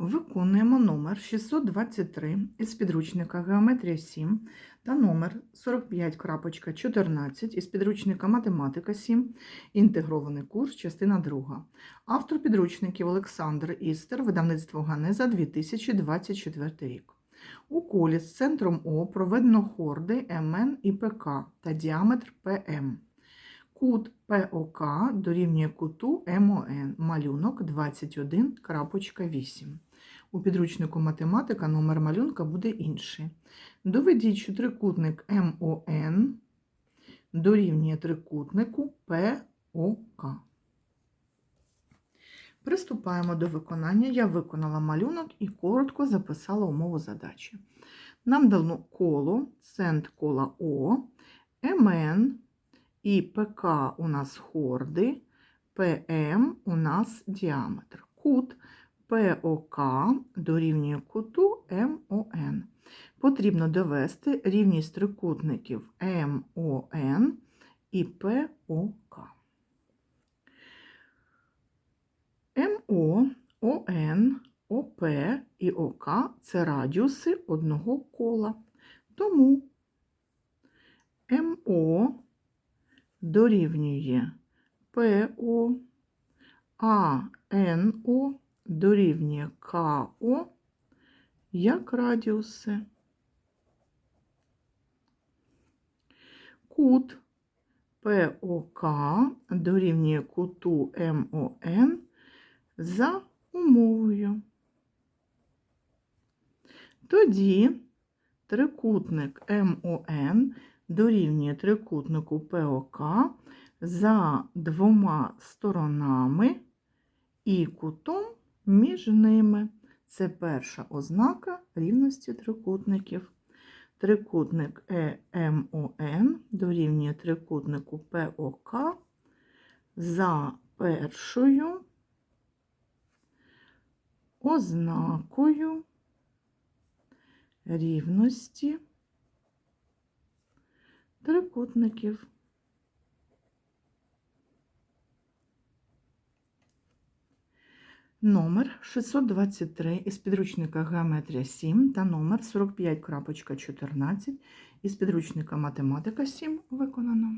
Виконуємо номер 623 із підручника Геометрія 7 та номер 45.14 із підручника Математика 7, інтегрований курс, частина 2. Автор підручників Олександр Істер, видавництво Ганеза 2024 рік. У колі з центром О проведено хорди МН і ПК та діаметр ПМ. Кут ПОК дорівнює куту МОН, малюнок 21.8. У підручнику математика номер малюнка буде інший. Доведіть, що трикутник МОН дорівнює трикутнику ПОК. Приступаємо до виконання. Я виконала малюнок і коротко записала умову задачі. Нам дано коло, центр кола О, МН і ПК у нас хорди, ПМ у нас діаметр. Кут ПОК дорівнює куту МОН. Потрібно довести рівність трикутників МОН і ПОК. МО, ОН, ОП і ОК це радіуси одного кола. Тому МО дорівнює ПО, а НО дорівнює КО як радіуси. Кут ПОК дорівнює куту МОН за умовою. Тоді трикутник МОН дорівнює трикутнику ПОК за двома сторонами і кутом між ними. Це перша ознака рівності трикутників. Трикутник ЕМОН дорівнює трикутнику ПОК за першою ознакою рівності трикутників. Номер 623 із підручника Геометрія 7 та номер 45.14 із підручника Математика 7 виконано.